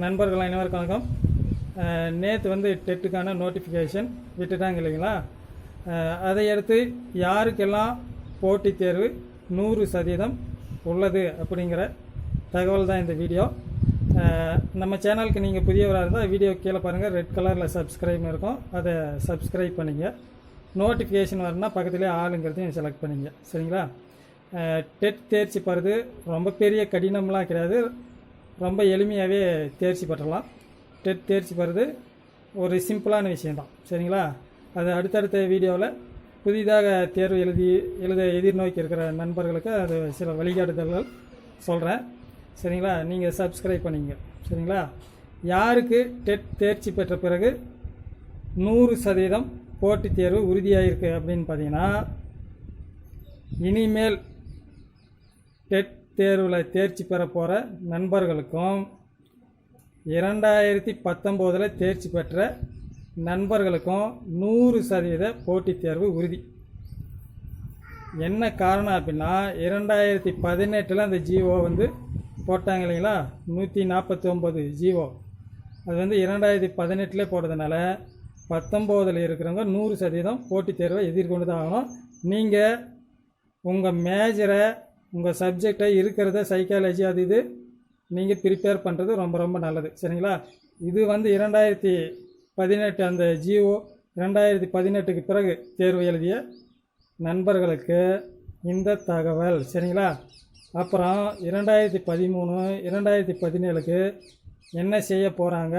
நண்பர்கள் அனைவருக்கும் வணக்கம். நேற்று வந்து டெட்டுக்கான நோட்டிஃபிகேஷன் விட்டுட்டாங்க இல்லைங்களா? அதை அடுத்து யாருக்கெல்லாம் போட்டித் தேர்வு நூறு சதவீதம் உள்ளது அப்படிங்கிற தகவல் தான் இந்த வீடியோ. நம்ம சேனலுக்கு நீங்கள் புதியவராக இருந்தால் வீடியோ கீழே பாருங்கள் ரெட் கலரில் சப்ஸ்கிரைப்னு இருக்கும். அதை சப்ஸ்கிரைப் பண்ணிங்க. நோட்டிஃபிகேஷன் வரணும்னா பக்கத்துலேயே ஆளுங்கிறதையும் செலக்ட் பண்ணிங்க. சரிங்களா? டெட் தேர்ச்சி பெறுது ரொம்ப பெரிய கடினம்லாம் கிடையாது. ரொம்ப எளிமையாகவே தேர்ச்சி பெற்றலாம். டெட் தேர்ச்சி பெறுறது ஒரு சிம்பிளான விஷயந்தான் சரிங்களா? அது அடுத்தடுத்த வீடியோவில் புதிதாக தேர்வு எழுதி எழுத எதிர்நோக்கி இருக்கிற நண்பர்களுக்கு அது சில வழிகாட்டுதல்கள் சொல்கிறேன் சரிங்களா? நீங்கள் சப்ஸ்கிரைப் பண்ணிங்க. சரிங்களா? யாருக்கு டெட் தேர்ச்சி பெற்ற பிறகு நூறு சதவீதம் போட்டித் தேர்வு உறுதியாயிருக்கு அப்படின்னு பார்த்தீங்கன்னா இனிமேல் டெட் தேர்வில் தேர்ச்சி பெற போகிற நண்பர்களுக்கும் இரண்டாயிரத்தி பத்தொம்போதில் தேர்ச்சி பெற்ற நண்பர்களுக்கும் நூறு சதவீத போட்டித் தேர்வு உறுதி. என்ன காரணம் அப்படின்னா இரண்டாயிரத்தி பதினெட்டில் அந்த ஜிஓ வந்து போட்டாங்க இல்லைங்களா? நூற்றி நாற்பத்தி ஒம்பது ஜிஓ அது வந்து இரண்டாயிரத்தி பதினெட்டில் போடுறதுனால பத்தொம்போதில் இருக்கிறவங்க நூறு சதவீதம் போட்டித் தேர்வை எதிர்கொண்டு தான் ஆகணும். நீங்கள் உங்கள் மேஜரை உங்கள் சப்ஜெக்டை இருக்கிறத சைக்காலஜி அது இது நீங்கள் ப்ரிப்பேர் பண்ணுறது ரொம்ப ரொம்ப நல்லது. சரிங்களா? இது வந்து இரண்டாயிரத்தி பதினெட்டு அந்த ஜிஓ இரண்டாயிரத்தி பதினெட்டுக்கு பிறகு தேர்வு எழுதிய நண்பர்களுக்கு இந்த தகவல். சரிங்களா? அப்புறம் இரண்டாயிரத்தி பதிமூணு இரண்டாயிரத்தி பதினேழுக்கு என்ன செய்ய போகிறாங்க